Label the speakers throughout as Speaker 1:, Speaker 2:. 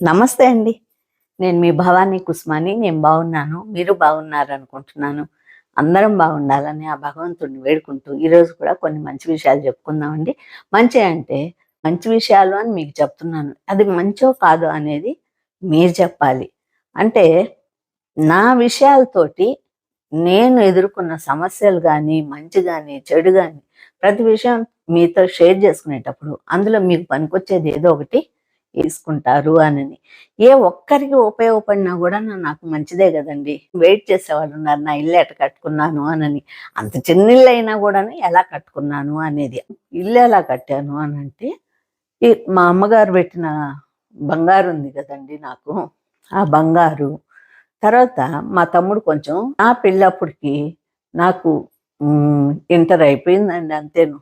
Speaker 1: నమస్తే అండి. నేను మీ భవానీ కుస్మాని నేను బాగున్నాను. మీరు బాగున్నారు అనుకుంటున్నాను అందరం బాగుండాలని ఆ భగవంతుడిని వేడుకుంటూ ఈరోజు కూడా కొన్ని మంచి విషయాలు చెప్పుకుందామండి. మంచి అంటే మంచి విషయాలు అని మీకు చెప్తున్నాను. అది మంచో కాదో అనేది మీరు చెప్పాలి. అంటే నా విషయాలతోటి నేను ఎదుర్కొన్న సమస్యలు కానీ మంచి కానీ చెడు కానీ ప్రతి విషయం మీతో షేర్ చేసుకునేటప్పుడు అందులో మీకు పనికొచ్చేది ఏదో ఒకటి తీసుకుంటారు అని ఏ ఒక్కరికి ఉపయోగపడినా కూడా నాకు మంచిదే కదండి. వెయిట్ చేసేవాళ్ళు ఉన్నారు. నా ఇల్లు ఎట కట్టుకున్నాను అనని. అంత చిన్న ఇల్లు అయినా కూడా ఎలా కట్టుకున్నాను అనేది. ఇల్లు ఎలా కట్టాను అని అంటే మా అమ్మగారు పెట్టిన బంగారు ఉంది కదండి నాకు. ఆ బంగారు. తర్వాత మా తమ్ముడు కొంచెం నా పెళ్ళప్పటికి నాకు ఇంటర్ అయిపోయిందండి అంతేను.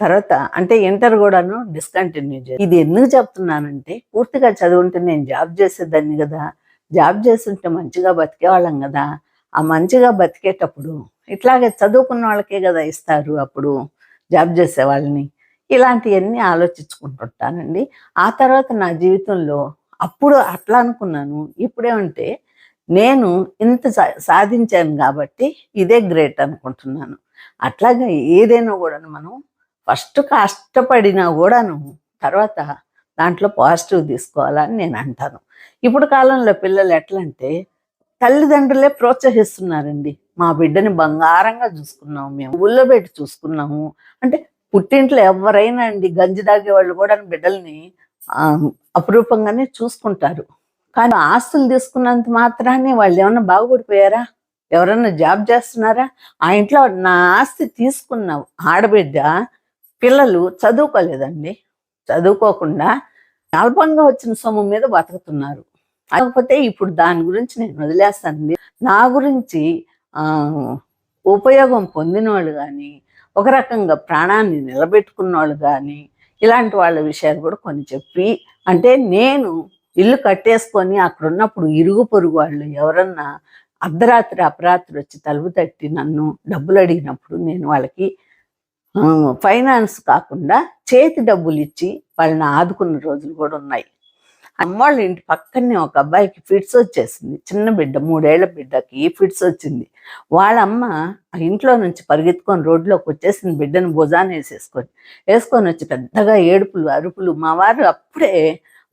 Speaker 1: తర్వాత అంటే ఇంటర్ కూడాను డిస్కంటిన్యూ చేసి. ఇది ఎందుకు చెప్తున్నానంటే పూర్తిగా చదువుంటే నేను జాబ్ చేసేదాన్ని కదా. జాబ్ చేస్తుంటే మంచిగా బతికేవాళ్ళం కదా. ఆ మంచిగా బతికేటప్పుడు ఇట్లాగే చదువుకున్న వాళ్ళకే కదా ఇస్తారు అప్పుడు జాబ్ చేసే వాళ్ళని. ఇలాంటివన్నీ ఆలోచించుకుంటుంటానండి. ఆ తర్వాత నా జీవితంలో అప్పుడు అట్లా అనుకున్నాను. ఇప్పుడేమంటే నేను ఇంత సా- సాధించాను కాబట్టి ఇదే గ్రేట్ అనుకుంటున్నాను. అట్లాగే ఏదైనా కూడా మనం ఫస్ట్ కష్టపడినా కూడాను తర్వాత దాంట్లో పాజిటివ్ తీసుకోవాలని నేను అంటాను. ఇప్పుడు కాలంలో పిల్లలు ఎట్లా అంటే తల్లిదండ్రులే ప్రోత్సహిస్తున్నారండి. మా బిడ్డని బంగారంగా చూసుకున్నాము మేము ఊళ్ళో పెట్టి చూసుకున్నాము. అంటే పుట్టింట్లో ఎవరైనా అండి గంజి తాగే వాళ్ళు కూడా బిడ్డల్ని అపురూపంగానే చూసుకుంటారు. కానీ ఆస్తులు తీసుకున్నంత మాత్రాన్ని వాళ్ళు ఏమైనా బాగుపడిపోయారా? ఎవరన్నా జాబ్ చేస్తున్నారా? ఆ ఇంట్లో నా ఆస్తి తీసుకున్నావు ఆడబిడ్డ పిల్లలు చదువుకోలేదండి. చదువుకోకుండా అల్పంగా వచ్చిన సొమ్ము మీద బతుకుతున్నారు. కాకపోతే ఇప్పుడు దాని గురించి నేను వదిలేస్తానండి. నా గురించి ఉపయోగం పొందిన వాళ్ళు కానీ ఒక రకంగా ప్రాణాన్ని నిలబెట్టుకున్న వాళ్ళు కానీ ఇలాంటి వాళ్ళ విషయాలు కూడా కొన్ని చెప్పి అంటే నేను ఇల్లు కట్టేసుకొని అక్కడ ఉన్నప్పుడు ఇరుగు పొరుగు వాళ్ళు ఎవరన్నా అర్ధరాత్రి అపరాత్రి వచ్చి తలుపు తట్టి నన్ను డబ్బులు అడిగినప్పుడు నేను వాళ్ళకి ఫైనాన్స్ కాకుండా చేతి డబ్బులు ఇచ్చి వాళ్ళని ఆదుకున్న రోజులు కూడా ఉన్నాయి. అమ్మవాళ్ళ ఇంటి పక్కనే ఒక అబ్బాయికి ఫిట్స్ వచ్చేసింది. చిన్న బిడ్డ మూడేళ్ళ బిడ్డకి ఫిట్స్ వచ్చింది. వాళ్ళ అమ్మ ఆ ఇంట్లో నుంచి పరిగెత్తుకొని రోడ్లోకి వచ్చేసింది బిడ్డను భుజాన్ని వేసేసుకొని. వేసుకొని వచ్చి పెద్దగా ఏడుపులు అరుపులు. మా వారు అప్పుడే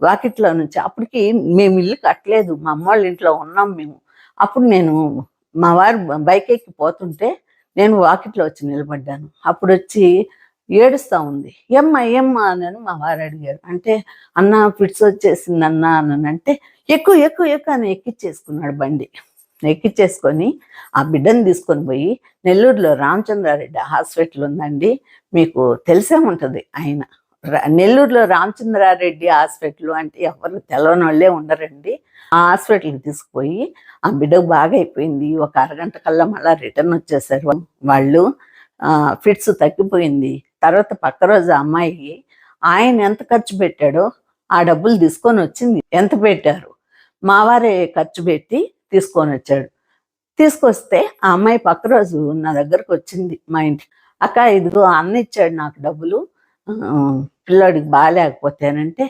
Speaker 1: వాకిట్లో నుంచి అప్పటికి మేము ఇల్లు కట్టలేదు మా అమ్మ వాళ్ళ ఇంట్లో ఉన్నాం మేము. అప్పుడు నేను మా వారు బైక్ ఎక్కి పోతుంటే నేను వాకిట్లో వచ్చి నిలబడ్డాను. అప్పుడు వచ్చి ఏడుస్తా ఉంది. ఏమ్మా ఏమ్మా అని మా వారు అడిగారు. అంటే అన్న ఫిట్స్ వచ్చేసింది అన్న అని అంటే ఎక్కువ ఎక్కువ ఎక్కువ అని ఎక్కిచ్చేసుకున్నాడు బండి. ఎక్కిచ్చేసుకొని ఆ బిడ్డను తీసుకొని పోయి నెల్లూరులో రామచంద్రారెడ్డి హాస్పిటల్ ఉందండి. మీకు తెలిసే ఉంటుంది ఆయన. నెల్లూరులో రామచంద్రారెడ్డి హాస్పిటల్ అంటే ఎవరు తెలవని వాళ్ళే ఉండరండి. ఆ హాస్పిటల్కి తీసుకుపోయి ఆ బిడ్డకు బాగా అయిపోయింది. ఒక అరగంట కల్లా మళ్ళీ రిటర్న్ వచ్చేసారు. వాళ్ళు ఫిట్స్ తగ్గిపోయింది. తర్వాత పక్క రోజు ఆ అమ్మాయి ఆయన ఎంత ఖర్చు పెట్టాడో ఆ డబ్బులు తీసుకొని వచ్చింది. ఎంత పెట్టారు? మా వారే ఖర్చు పెట్టి తీసుకొని వచ్చాడు. తీసుకొస్తే ఆ అమ్మాయి పక్క రోజు నా దగ్గరకు వచ్చింది మా ఇంటికి. అక్క ఇదిగో అన్న ఇచ్చాడు నాకు డబ్బులు. పిల్లోడికి పిల్లాడికి బాగాలేకపోతేనంటే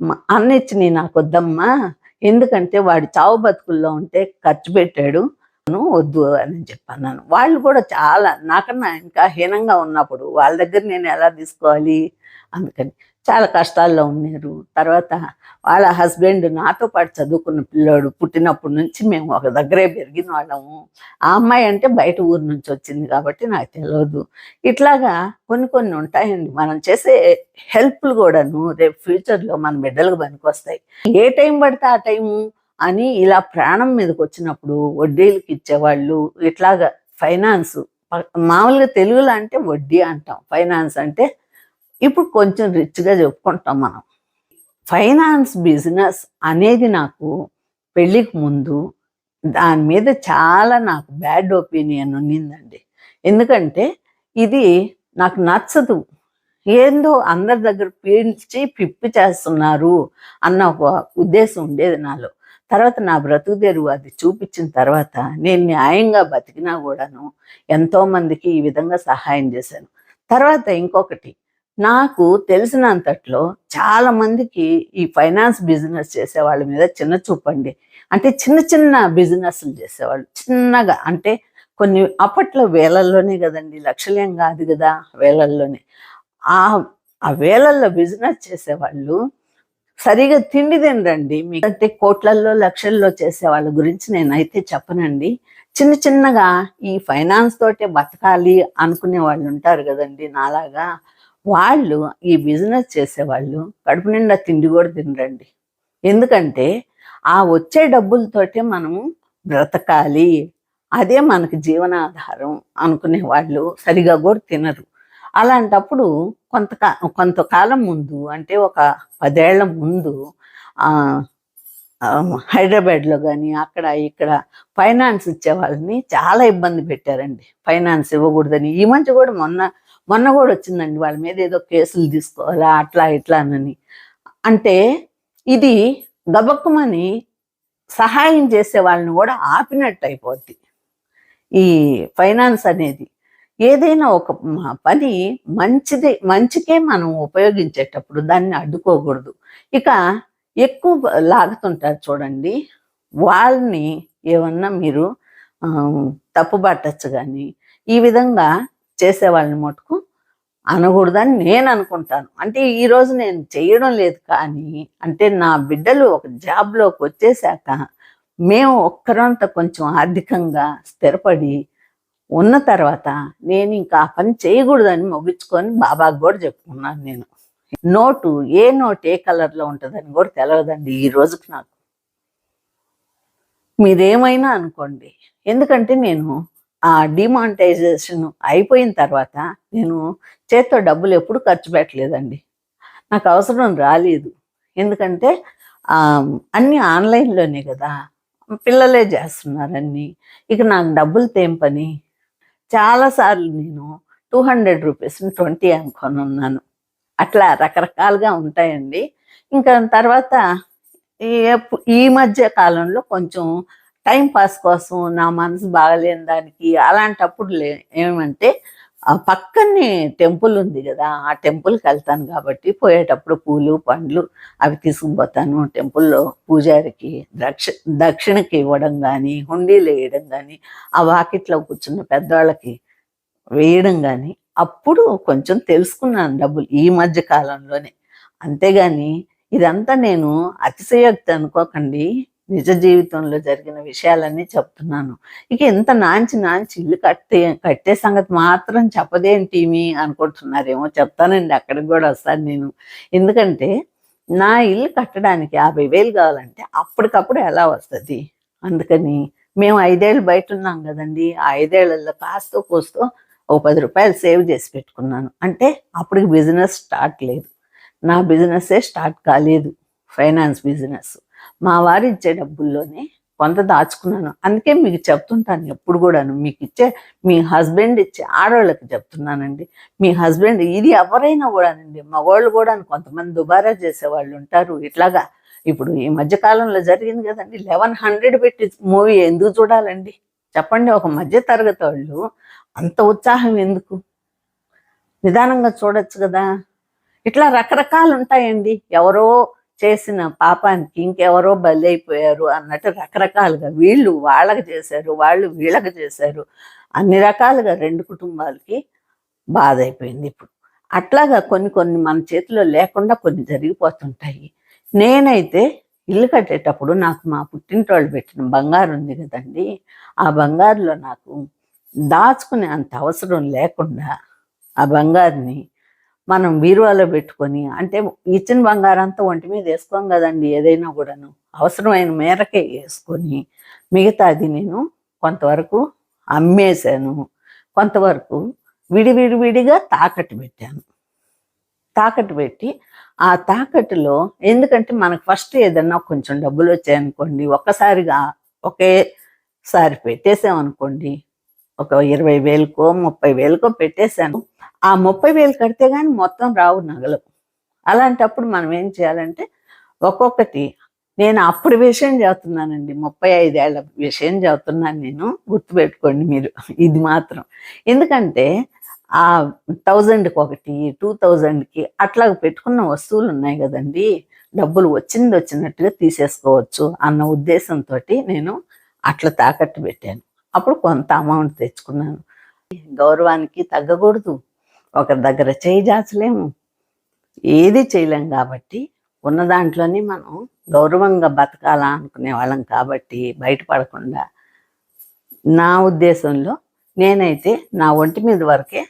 Speaker 1: "మా అన్న ఇచ్చి నాకు వద్దమ్మా. ఎందుకంటే వాడు చావు బతుకుల్లో ఉంటే ఖర్చు పెట్టాడు. వద్దు అని చెప్పన్నాను. వాళ్ళు కూడా చాలా నాకన్నా ఇంకా హీనంగా ఉన్నప్పుడు వాళ్ళ దగ్గర నేను ఎలా తీసుకోవాలి? అందుకని చాలా కష్టాల్లో ఉన్నారు. తర్వాత వాళ్ళ హస్బెండ్ నాతో పాటు చదువుకున్న పిల్లోడు పుట్టినప్పటి నుంచి మేము ఒక దగ్గరే పెరిగిన వాళ్ళము. ఆ అమ్మాయి అంటే బయట ఊరు నుంచి వచ్చింది కాబట్టి నాకు తెలియదు ఇట్లాగా కొన్ని కొన్ని ఉంటాయండి. మనం చేసే హెల్ప్లు కూడాను రేపు ఫ్యూచర్లో మన బిడ్డలకు పనికొస్తాయి. ఏ టైం పడితే ఆ టైము అని ఇలా ప్రాణం మీదకి వచ్చినప్పుడు వడ్డీలకు ఇచ్చేవాళ్ళు ఇట్లాగా ఫైనాన్స్ మామూలుగా తెలుగులో అంటే వడ్డీ అంటాం. ఫైనాన్స్ అంటే ఇప్పుడు కొంచెం రిచ్గా చెప్పుకుంటాం మనం. ఫైనాన్స్ బిజినెస్ అనేది నాకు పెళ్ళికి ముందు దాని మీద చాలా నాకు బ్యాడ్ ఒపీనియన్ ఉన్నిందండి. ఎందుకంటే ఇది నాకు నచ్చదు. ఏందో అందరి దగ్గర పీల్చి పిప్పి చేస్తున్నారు అన్న ఒక ఉద్దేశం ఉండేది నాలో. తర్వాత నా బ్రతుకు తెరువు అది చూపించిన తర్వాత నేను న్యాయంగా బతికినా కూడాను ఎంతో మందికి ఈ విధంగా సహాయం చేశాను. తర్వాత ఇంకొకటి నాకు తెలిసినంతట్లో చాలా మందికి ఈ ఫైనాన్స్ బిజినెస్ చేసే వాళ్ళ మీద చిన్న చూపండి అంటే చిన్న చిన్న బిజినెస్లు చేసేవాళ్ళు. చిన్నగా అంటే కొన్ని అప్పట్లో వేలల్లోనే కదండి. లక్షలేం కాదు కదా వేలల్లోనే. ఆ ఆ వేలల్లో బిజినెస్ చేసేవాళ్ళు సరిగా తిండి తినరండి. మీకంటే కోట్లల్లో లక్షల్లో చేసే వాళ్ళ గురించి నేనైతే చెప్పనండి. చిన్న చిన్నగా ఈ ఫైనాన్స్ తోటే బతకాలి అనుకునే వాళ్ళు ఉంటారు కదండి నాలాగా. వాళ్ళు ఈ బిజినెస్ చేసేవాళ్ళు కడుపు నిండా తిండి కూడా తినరండి. ఎందుకంటే ఆ వచ్చే డబ్బులతోటే మనము బ్రతకాలి. అదే మనకి జీవనాధారం అనుకునే వాళ్ళు సరిగా కూడా తినరు. అలాంటప్పుడు కొంత కొంతకాలం ముందు అంటే ఒక పదేళ్ళ ముందు హైదరాబాద్లో కానీ అక్కడ ఇక్కడ ఫైనాన్స్ ఇచ్చే వాళ్ళని చాలా ఇబ్బంది పెట్టారండి. ఫైనాన్స్ ఇవ్వకూడదని. ఈ మధ్య కూడా మొన్న మొన్న కూడా వచ్చిందండి వాళ్ళ మీద ఏదో కేసులు తీసుకోవాలా అట్లా ఇట్లా అని అంటే ఇది గబక్కుమని సహాయం చేసే వాళ్ళని కూడా ఆపినట్టు అయిపోద్ది ఈ ఫైనాన్స్ అనేది ఏదైనా ఒక పని మంచిది మంచికే మనం ఉపయోగించేటప్పుడు దాన్ని అడ్డుకోకూడదు. ఇక ఎక్కువ లాగుతుంటారు చూడండి వాళ్ళని ఏమన్నా మీరు తప్పుబట్టచ్చు కానీ ఈ విధంగా చేసే వాళ్ళని మటుకు అనకూడదని నేను అనుకుంటాను. అంటే ఈ రోజు నేను చేయడం లేదు కానీ అంటే నా బిడ్డలు ఒక జాబ్లోకి వచ్చేసాక మేము ఒక్కరంత కొంచెం ఆర్థికంగా స్థిరపడి ఉన్న తర్వాత నేను ఇంకా ఆ పని చేయకూడదని ముగించుకొని బాబాకి కూడా చెప్పుకున్నాను నేను. నోటు ఏ నోట్ ఏ కలర్లో ఉంటుందని కూడా తెలియదండి ఈ రోజుకి నాకు. మీరేమైనా అనుకోండి. ఎందుకంటే నేను ఆ డిమానిటైజేషన్ అయిపోయిన తర్వాత నేను చేత్తో డబ్బులు ఎప్పుడు ఖర్చు పెట్టలేదండి. నాకు అవసరం రాలేదు. ఎందుకంటే అన్ని అన్నీ ఆన్లైన్లోనే కదా. పిల్లలే చేస్తున్నారన్నీ ఇక నాకు డబ్బులు తేం పని? చాలాసార్లు నేను టూ హండ్రెడ్ రూపీస్ ట్వంటీ అనుకొని ఉన్నాను అట్లా రకరకాలుగా ఉంటాయండి. ఇంకా తర్వాత ఈ మధ్య కాలంలో కొంచెం టైం పాస్ కోసం నా మనసు బాగలేని దానికి అలాంటప్పుడు లే ఏమంటే ఆ పక్కనే టెంపుల్ ఉంది కదా ఆ టెంపుల్కి వెళ్తాను కాబట్టి పోయేటప్పుడు పూలు పండ్లు అవి తీసుకుపోతాను టెంపుల్లో పూజారికి దక్ష దక్షిణకి ఇవ్వడం కానీ హుండీలు వేయడం కానీ ఆ వాకిట్లో కూర్చున్న పెద్దవాళ్ళకి వేయడం కానీ అప్పుడు కొంచెం తెలుసుకున్నాను డబ్బులు ఈ మధ్య కాలంలోనే. అంతేగాని ఇదంతా నేను అతిశయోక్తి అనుకోకండి. నిజ జీవితంలో జరిగిన విషయాలన్నీ చెప్తున్నాను. ఇక ఎంత నాంచి నాంచి ఇల్లు కట్టే కట్టే సంగతి మాత్రం చెప్పదేంటి మీ అనుకుంటున్నారేమో చెప్తానండి. అక్కడికి కూడా వస్తాను నేను. ఎందుకంటే నా ఇల్లు కట్టడానికి యాభై వేలు కావాలంటే అప్పటికప్పుడు ఎలా వస్తుంది? అందుకని మేము ఐదేళ్ళు బయట ఉన్నాం కదండి. ఆ ఐదేళ్ళలో కాస్తో కోస్తో ఓ పది రూపాయలు సేవ్ చేసి పెట్టుకున్నాను. అంటే అప్పటికి బిజినెస్ స్టార్ట్ లేదు. నా బిజినెస్సే స్టార్ట్ కాలేదు. Finance business. మా వారు ఇచ్చే డబ్బుల్లోనే కొంత దాచుకున్నాను. అందుకే మీకు చెప్తుంటాను ఎప్పుడు కూడాను. మీకు ఇచ్చే మీ హస్బెండ్ ఇచ్చే ఆడవాళ్ళకి చెప్తున్నానండి. మీ హస్బెండ్ ఇది ఎవరైనా కూడానండి మగవాళ్ళు కూడా కొంతమంది దుబారా చేసేవాళ్ళు ఉంటారు. ఇట్లాగా ఇప్పుడు ఈ మధ్య కాలంలో జరిగింది కదండి. లెవెన్ హండ్రెడ్ పెట్టి మూవీ ఎందుకు చూడాలండి? చెప్పండి. ఒక మధ్య తరగతి వాళ్ళు అంత ఉత్సాహం ఎందుకు? నిదానంగా చూడొచ్చు కదా. ఇట్లా రకరకాలు ఉంటాయండి. ఎవరో చేసిన పాపానికి ఇంకెవరో బలైపోయారు అయిపోయారు అన్నట్టు రకరకాలుగా వీళ్ళు వాళ్ళకి చేశారు వాళ్ళు వీళ్ళకి చేశారు. అన్ని రకాలుగా రెండు కుటుంబాలకి బాధ అయిపోయింది ఇప్పుడు. అట్లాగా కొన్ని కొన్ని మన చేతిలో లేకుండా కొన్ని జరిగిపోతుంటాయి. నేనైతే ఇల్లు కట్టేటప్పుడు నాకు మా పుట్టింటోళ్ళు పెట్టిన బంగారు ఉంది కదండి ఆ బంగారులో నాకు దాచుకునే అంత అవసరం లేకుండా ఆ బంగారుని మనం బీరువాలో పెట్టుకొని అంటే ఇచ్చిన బంగారంతా ఒంటి మీద వేసుకోం కదండి ఏదైనా కూడాను. అవసరమైన మేరకే వేసుకొని మిగతాది నేను కొంతవరకు అమ్మేశాను. కొంతవరకు విడివిడివిడిగా తాకట్టు పెట్టాను. తాకట్టు పెట్టి ఆ తాకట్టులో ఎందుకంటే మనకు ఫస్ట్ ఏదన్నా కొంచెం డబ్బులు వచ్చాయనుకోండి ఒక్కసారిగా ఒకేసారి పెట్టేసామనుకోండి ఒక ఇరవై వేలకో ముప్పై వేలకో పెట్టేశాను. ఆ ముప్పై వేలు కడితే కానీ మొత్తం రావు నగలు. అలాంటప్పుడు మనం ఏం చేయాలంటే ఒక్కొక్కటి నేను అప్పుడు విషయం చదువుతున్నానండి ముప్పై ఐదేళ్ళ విషయం చదువుతున్నాను నేను గుర్తుపెట్టుకోండి మీరు ఇది మాత్రం. ఎందుకంటే ఆ థౌజండ్కి ఒకటి టూ థౌజండ్కి అట్లా పెట్టుకున్న వస్తువులు ఉన్నాయి కదండి డబ్బులు వచ్చింది వచ్చినట్టుగా తీసేసుకోవచ్చు అన్న ఉద్దేశంతో నేను అట్లా తాకట్టు పెట్టాను. అప్పుడు కొంత అమౌంట్ తెచ్చుకున్నాను. గౌరవానికి తగ్గకూడదు. ఒకరి దగ్గర చేయి జాచలేము ఏది చేయలేం కాబట్టి ఉన్న దాంట్లోనే మనం గౌరవంగా బతకాలా అనుకునే వాళ్ళం కాబట్టి బయటపడకుండా నా ఉద్దేశంలో నేనైతే నా ఒంటి మీద వరకే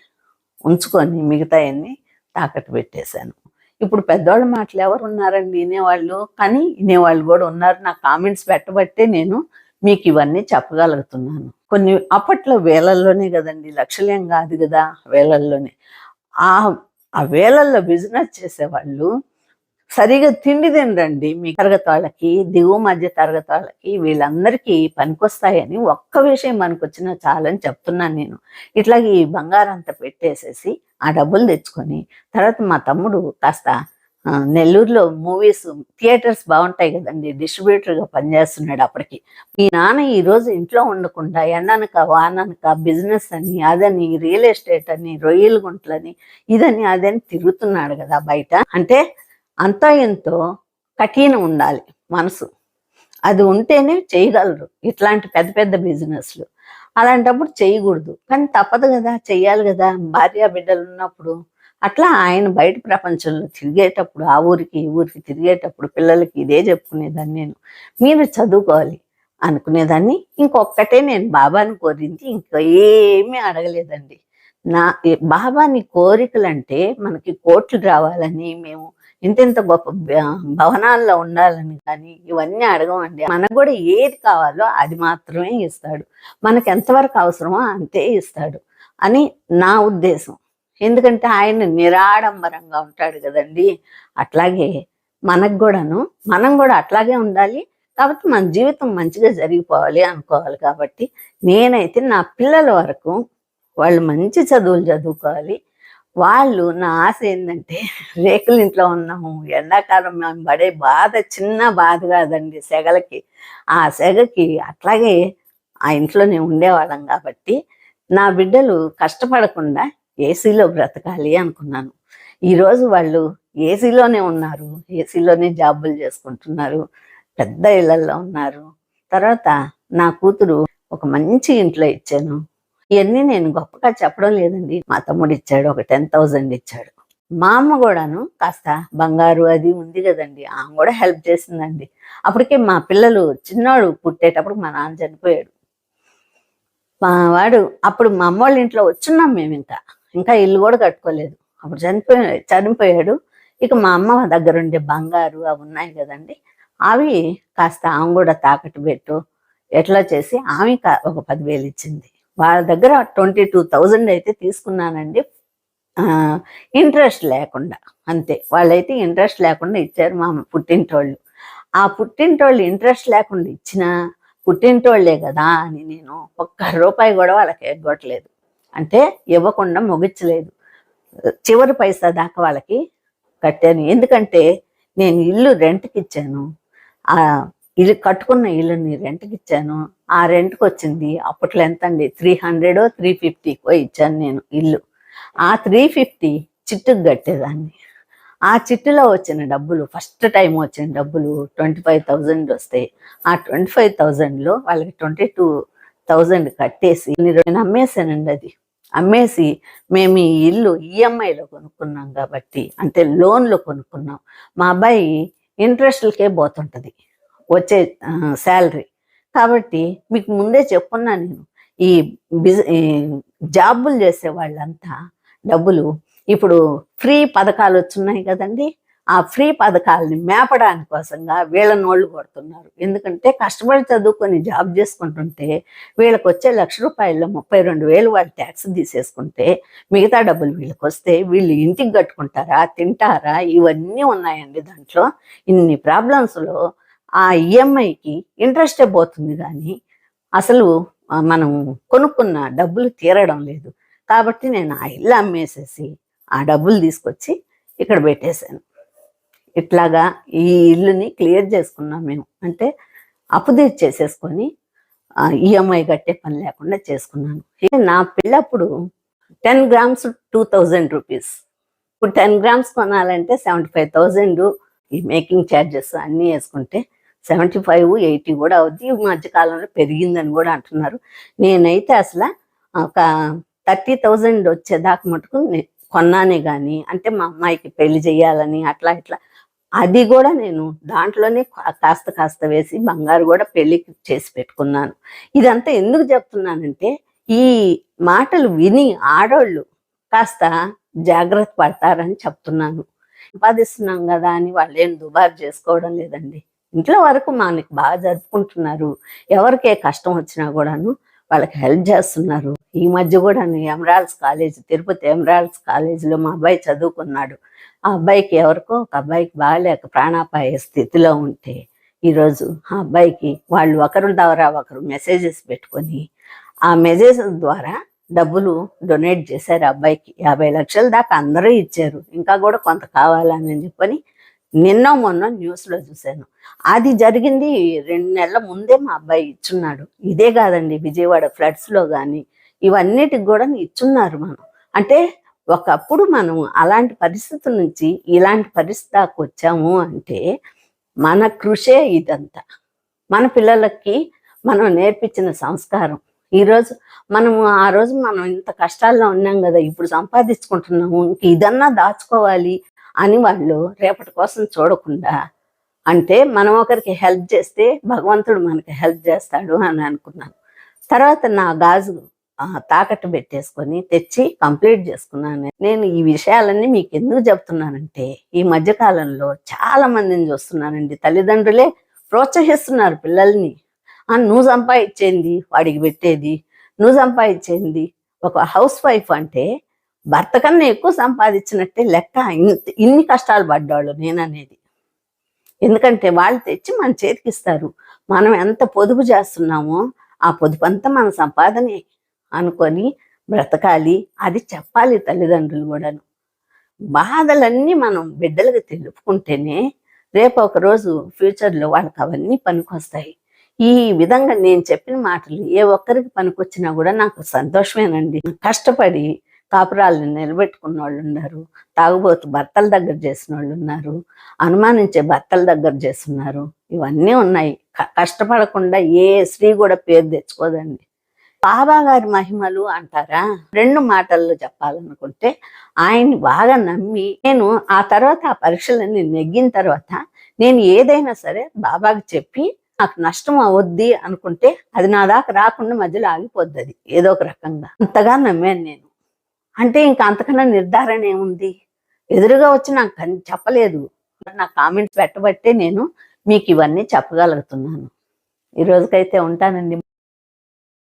Speaker 1: ఉంచుకొని మిగతాయన్ని తాకట్టు పెట్టేశాను. ఇప్పుడు పెద్దవాళ్ళ మాటలు ఎవరు ఉన్నారండి? వినేవాళ్ళు? కానీ వినేవాళ్ళు కూడా ఉన్నారు. నా కామెంట్స్ పెట్టబట్టే నేను మీకు ఇవన్నీ చెప్పగలుగుతున్నాను. కొన్ని అప్పట్లో వేలల్లోనే కదండి లక్షలేం కాదు కదా వేలల్లోనే. ఆ ఆ వేలల్లో బిజినెస్ చేసేవాళ్ళు సరిగా తిండి తినరండి మీ తరగతి వాళ్ళకి దిగువ మధ్య తరగతి వాళ్ళకి వీళ్ళందరికీ పనికొస్తాయని ఒక్క విషయం పనికొచ్చినా చాలని చెప్తున్నాను నేను. ఇట్లాగే ఈ బంగారం అంతా పెట్టేసేసి ఆ డబ్బులు తెచ్చుకొని తర్వాత మా తమ్ముడు కాస్త నెల్లూరులో మూవీస్ థియేటర్స్ బాగుంటాయి కదండి. డిస్ట్రిబ్యూటర్గా పనిచేస్తున్నాడు అప్పటికి. మీ నాన్న ఈ రోజు ఇంట్లో ఉండకుండా ఎండనక వాననక బిజినెస్ అని అదని రియల్ ఎస్టేట్ అని రొయ్యల గుంటలని ఇదని అదని తిరుగుతున్నాడు కదా బయట. అంటే అంతా ఎంతో కఠినం ఉండాలి మనసు. అది ఉంటేనే చేయగలరు ఇట్లాంటి పెద్ద పెద్ద బిజినెస్లు. అలాంటప్పుడు చేయకూడదు. కానీ తప్పదు కదా చెయ్యాలి కదా. భార్య బిడ్డలు ఉన్నప్పుడు అట్లా ఆయన బయట ప్రపంచంలో తిరిగేటప్పుడు ఆ ఊరికి ఈ ఊరికి తిరిగేటప్పుడు పిల్లలకి ఇదే చెప్పుకునేదాన్ని నేను. మీరు చదువుకోవాలి అనుకునేదాన్ని. ఇంకొక్కటే నేను బాబాని కోరింది ఇంకా ఏమీ అడగలేదండి. నా బాబాని కోరికలంటే మనకి కోట్లు రావాలని మేము ఇంతింత గొప్ప భవనాల్లో ఉండాలని కానీ ఇవన్నీ అడగమండి. మనకు కూడా ఏది కావాలో అది మాత్రమే ఇస్తాడు. మనకు ఎంతవరకు అవసరమో అంతే ఇస్తాడు అని నా ఉద్దేశం. ఎందుకంటే ఆయన నిరాడంబరంగా ఉంటాడు కదండి. అట్లాగే మనకు కూడాను మనం కూడా అట్లాగే ఉండాలి. కాబట్టి మన జీవితం మంచిగా జరిగిపోవాలి అనుకోవాలి కాబట్టి నేనైతే నా పిల్లల వరకు వాళ్ళు మంచి చదువులు చదువుకోవాలి. వాళ్ళు నా ఆశ ఏంటంటే రేకుల ఇంట్లో ఉన్నాము ఎండాకాలం మేము పడే బాధ చిన్న బాధ కాదండి సెగలకి. ఆ సెగకి అట్లాగే ఆ ఇంట్లోనే ఉండేవాళ్ళం కాబట్టి నా బిడ్డలు కష్టపడకుండా ఏసీలో బ్రతకాలి అనుకున్నాను. ఈరోజు వాళ్ళు ఏసీలోనే ఉన్నారు ఏసీలోనే జాబులు చేసుకుంటున్నారు పెద్ద ఇళ్ళలో ఉన్నారు. తర్వాత నా కూతురు ఒక మంచి ఇంట్లో ఇచ్చాను. ఇవన్నీ నేను గొప్పగా చెప్పడం లేదండి. మా తమ్ముడు ఇచ్చాడు ఒక టెన్ థౌజండ్ ఇచ్చాడు. మా అమ్మ కూడాను కాస్త బంగారు అది ఉంది కదండి ఆమె కూడా హెల్ప్ చేసిందండి. అప్పటికే మా పిల్లలు చిన్నవాడు పుట్టేటప్పుడు మా నాన్న చనిపోయాడు. మా వాడు అప్పుడు మా అమ్మ వాళ్ళ ఇంట్లో వచ్చున్నాం మేము ఇంకా ఇంకా ఇల్లు కూడా కట్టుకోలేదు. అప్పుడు చనిపోయా చనిపోయాడు. ఇక మా అమ్మ దగ్గర ఉండే బంగారు అవి ఉన్నాయి కదండి. అవి కాస్త ఆమె కూడా తాకట్టు పెట్టు ఎట్లా చేసి ఆమె ఒక పదివేలు ఇచ్చింది. వాళ్ళ దగ్గర ట్వంటీ టూ థౌజండ్ అయితే తీసుకున్నానండి. ఇంట్రెస్ట్ లేకుండా అంతే. వాళ్ళైతే ఇంట్రెస్ట్ లేకుండా ఇచ్చారు మా పుట్టింటోళ్ళు. ఆ పుట్టింటోళ్ళు ఇంట్రెస్ట్ లేకుండా ఇచ్చినా పుట్టింటోళ్ళే కదా అని నేను ఒక్క రూపాయి కూడా వాళ్ళకి ఎగ్గొట్టలేదు. అంటే ఇవ్వకుండా ముగించలేదు. చివరి పైసా దాకా వాళ్ళకి కట్టాను. ఎందుకంటే నేను ఇల్లు రెంట్కి ఇచ్చాను. ఆ ఇల్లు కట్టుకున్న ఇల్లుని రెంట్కి ఇచ్చాను. ఆ రెంట్కి వచ్చింది అప్పట్లో ఎంత అండి త్రీ హండ్రెడ్ త్రీ ఫిఫ్టీకో ఇచ్చాను నేను ఇల్లు. ఆ త్రీ ఫిఫ్టీ చిట్టుకు కట్టేదాన్ని. ఆ చిట్టులో వచ్చిన డబ్బులు ఫస్ట్ టైం వచ్చిన డబ్బులు ట్వంటీ ఫైవ్ థౌజండ్ వస్తాయి ఆ ట్వంటీ ఫైవ్ థౌజండ్లో వాళ్ళకి ట్వంటీ టూ థౌజండ్ కట్టేసి నేను అమ్మేశానండి అది. అమ్మేసి మేము ఈ ఇల్లు ఈఎంఐలో కొనుక్కున్నాం కాబట్టి అంటే లోన్లో కొనుక్కున్నాం. మా అబ్బాయి ఇంట్రెస్ట్లకే పోతుంటుంది వచ్చే శాలరీ. కాబట్టి మీకు ముందే చెప్పున్నా నేను ఈ బిజ జాబులు చేసే వాళ్ళంతా డబ్బులు ఇప్పుడు ఫ్రీ పథకాలు వచ్చున్నాయి కదండి. ఆ ఫ్రీ పథకాలని మేపడానికి కోసంగా వీళ్ళని నోళ్ళు కొడుతున్నారు. ఎందుకంటే కష్టపడి చదువుకొని జాబ్ చేసుకుంటుంటే వీళ్ళకి వచ్చే లక్ష రూపాయల్లో ముప్పై రెండు వేలు వాళ్ళు ట్యాక్స్ తీసేసుకుంటే మిగతా డబ్బులు వీళ్ళకి వస్తే వీళ్ళు ఇంటికి కట్టుకుంటారా తింటారా? ఇవన్నీ ఉన్నాయండి దాంట్లో. ఇన్ని ప్రాబ్లమ్స్లో ఆ ఈఎంఐకి ఇంట్రెస్టే పోతుంది కానీ అసలు మనం కొనుక్కున్న డబ్బులు తీరడం లేదు. కాబట్టి నేను ఆ ఇల్లు అమ్మేసేసి ఆ డబ్బులు తీసుకొచ్చి ఇక్కడ పెట్టేశాను. ఇట్లాగా ఈ ఇల్లుని క్లియర్ చేసుకున్నాం మేము. అంటే అప్పు చేసేసుకొని ఈఎంఐ కట్టే పని లేకుండా చేసుకున్నాను. నా పిల్లప్పుడు ten grams two thousand rupees. ఇప్పుడు టెన్ గ్రామ్స్ కొనాలంటే సెవెంటీ ఫైవ్ థౌజండ్ ఈ మేకింగ్ ఛార్జెస్ అన్నీ వేసుకుంటే సెవెంటీ ఫైవ్ ఎయిటీ కూడా అవుద్ది. ఈ మధ్యకాలంలో పెరిగిందని కూడా అంటున్నారు. నేనైతే అసలు ఒక థర్టీ థౌజండ్ వచ్చేదాకా మటుకు కొన్నానే కానీ అంటే మా అమ్మాయికి పెళ్ళి చేయాలని అట్లా ఇట్లా అది కూడా నేను దాంట్లోనే కాస్త కాస్త వేసి బంగారు కూడా పెళ్ళికి చేసి పెట్టుకున్నాను. ఇదంతా ఎందుకు చెప్తున్నానంటే ఈ మాటలు విని ఆడోళ్ళు కాస్త జాగ్రత్త పడతారని చెప్తున్నాను. సంపాదిస్తున్నాం కదా అని వాళ్ళు ఏం దుబారు చేసుకోవడం లేదండి. ఇంట్లో వరకు మనకి బాగా జరుపుకుంటున్నారు. ఎవరికే కష్టం వచ్చినా కూడాను వాళ్ళకి హెల్ప్ చేస్తున్నారు. ఈ మధ్య కూడా ఎమరాల్స్ కాలేజ్ తిరుపతి ఎమరాల్స్ కాలేజీలో మా అబ్బాయి చదువుకున్నాడు. ఆ అబ్బాయికి ఎవరికో ఒక అబ్బాయికి బాగాలేక ప్రాణాపాయ స్థితిలో ఉంటే ఈరోజు ఆ అబ్బాయికి వాళ్ళు ఒకరు ద్వారా ఒకరు మెసేజెస్ పెట్టుకొని ఆ మెసేజెస్ ద్వారా డబ్బులు డొనేట్ చేశారు అబ్బాయికి. యాభై లక్షల దాకా అందరూ ఇచ్చారు. ఇంకా కూడా కొంత కావాలని చెప్పని నిన్న మొన్న న్యూస్లో చూశాను. అది జరిగింది రెండు నెలల ముందే మా అబ్బాయి ఇచ్చున్నాడు. ఇదే కాదండి విజయవాడ ఫ్లడ్స్లో కానీ ఇవన్నిటికి కూడా ఇచ్చున్నారు మనం. అంటే ఒకప్పుడు మనం అలాంటి పరిస్థితి నుంచి ఇలాంటి పరిస్థితి దాకా వచ్చాము అంటే మన కృషే ఇదంతా. మన పిల్లలకి మనం నేర్పించిన సంస్కారం. ఈరోజు మనము ఆ రోజు మనం ఇంత కష్టాల్లో ఉన్నాం కదా ఇప్పుడు సంపాదించుకుంటున్నాము ఇంక ఇదన్నా దాచుకోవాలి అని వాళ్ళు రేపటి కోసం చూడకుండా అంటే మనం ఒకరికి హెల్ప్ చేస్తే భగవంతుడు మనకి హెల్ప్ చేస్తాడు అని అనుకున్నాను. తర్వాత నా గాజు తాకట్టు పెట్టేసుకొని తెచ్చి కంప్లీట్ చేసుకున్నాను. నేను ఈ విషయాలన్నీ మీకు ఎందుకు చెప్తున్నానంటే ఈ మధ్యకాలంలో చాలా మందిని చూస్తున్నానండి. తల్లిదండ్రులే ప్రోత్సహిస్తున్నారు పిల్లల్ని. నువ్వు సంపాదించేంది వాడికి పెట్టేది నువ్వు సంపాదించేంది ఒక హౌస్ వైఫ్ అంటే భర్త కన్నా ఎక్కువ సంపాదించినట్టే లెక్క ఇన్ని కష్టాలు పడ్డాళ్ళు నేననేది. ఎందుకంటే వాళ్ళు తెచ్చి మన చేతికిస్తారు. మనం ఎంత పొదుపు చేస్తున్నామో ఆ పొదుపు అంతా మన సంపాదనే. అనుకొని బ్రతకాలి. అది చెప్పాలి తల్లిదండ్రులు కూడాను. బాధలన్నీ మనం బిడ్డలకు తెలుపుకుంటేనే రేపు ఒక రోజు ఫ్యూచర్లో వాళ్ళకి అవన్నీ పనికొస్తాయి. ఈ విధంగా నేను చెప్పిన మాటలు ఏ ఒక్కరికి పనికొచ్చినా కూడా నాకు సంతోషమేనండి. కష్టపడి కాపురాలను నిలబెట్టుకున్న వాళ్ళు ఉన్నారు. తాగుబోతు భర్తల దగ్గర చేసిన వాళ్ళు ఉన్నారు. అనుమానించే భర్తల దగ్గర చేస్తున్నారు. ఇవన్నీ ఉన్నాయి. క- కష్టపడకుండా ఏ స్త్రీ కూడా పేరు తెచ్చుకోదండి. బాబా గారి మహిమలు అంటారా? రెండు మాటల్లో చెప్పాలనుకుంటే ఆయన్ని బాగా నమ్మి నేను ఆ తర్వాత ఆ పరీక్షలన్నీ నెగ్గిన తర్వాత నేను ఏదైనా సరే బాబాకి చెప్పి నాకు నష్టం అవద్ది అనుకుంటే అది నా దాకా రాకుండా మధ్యలో ఆగిపోద్ది అది ఏదో ఒక రకంగా. అంతగా నమ్మాను నేను. అంటే ఇంకా అంతకన్నా నిర్ధారణ ఏముంది? ఎదురుగా వచ్చి నాకు చెప్పలేదు. నా కామెంట్స్ పెట్టబట్టే నేను మీకు ఇవన్నీ చెప్పగలుగుతున్నాను. ఈ రోజుకైతే ఉంటానండి.